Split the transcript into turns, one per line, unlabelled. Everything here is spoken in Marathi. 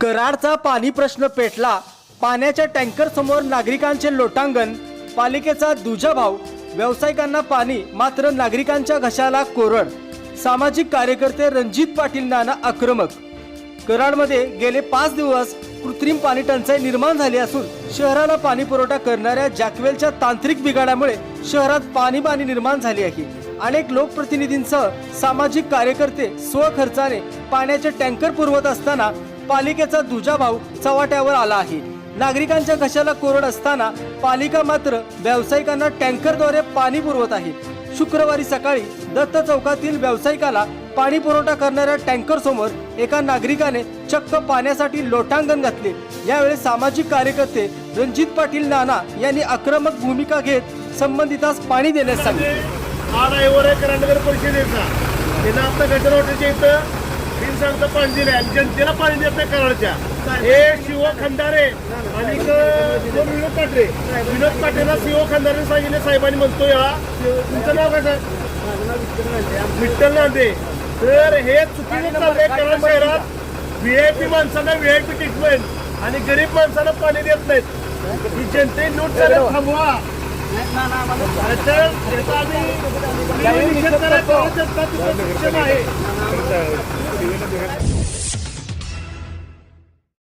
कराडचा पाणी प्रश्न पेटला. पाण्याच्या टँकर समोर नागरिकांचे लोटांगण पालिकेचा दुजाभाव व्यावसायिकांना पाणी मात्र नागरिकांच्या घशाला कोरड. सामाजिक कार्यकर्ते रणजित पाटील नाना आक्रमक. कराडमध्ये गेले पाच दिवस कृत्रिम पाणी टंचाई निर्माण झाली असून शहराला पाणी पुरवठा करणाऱ्या जॅकवेलच्या तांत्रिक बिघाडामुळे शहरात पाणी पाणी निर्माण झाली आहे. अनेक लोकप्रतिनिधींसह सामाजिक कार्यकर्ते स्वखर्चाने पाण्याचे टँकर पुरवत असताना पालिकेचा दुजाभाव चव्हाट्यावर आला आहे. नागरिकांच्या घशाला कोरड असताना पालिका मात्र व्यावसायिकांना टँकरद्वारे पाणी पुरवत आहे. शुक्रवारी सकाळी दत्त चौकातील व्यावसायिकाला पाणी पुरवठा करणाऱ्या टँकर समोर एका नागरिकाने चक्क पाण्यासाठी लोटांगण घातले. यावेळी सामाजिक कार्यकर्ते रणजित पाटील नाना यांनी आक्रमक भूमिका घेत संबंधितास पाणी देण्यास सांगितले.
हा ड्रायव्हर आहे कराडनगर परिषदेचा त्यानं आता गटर हॉटेलच्या इथं बिन सांगता पाणी आणि जनतेला पाणी देत नाही कराडच्या. हे शिव खंडारे आणि जो विनोद पाटरे विनोद पाटरेला शिव खंडारे सांगितले साहेबांनी म्हणतो या. तुमचं नाव काय सर विठ्ठल नांदे. तर हे चुकीचं चाललंय. कराड शहरात व्हीआयपी माणसांना व्हीआयपी ट्रीटमेंट आणि गरीब माणसांना पाणी देत नाहीत. ही जनते लूट चालत थांबवा. त्याचा आम्ही निषेध करायला पाहिजे, जनता तिथं सक्षम आहे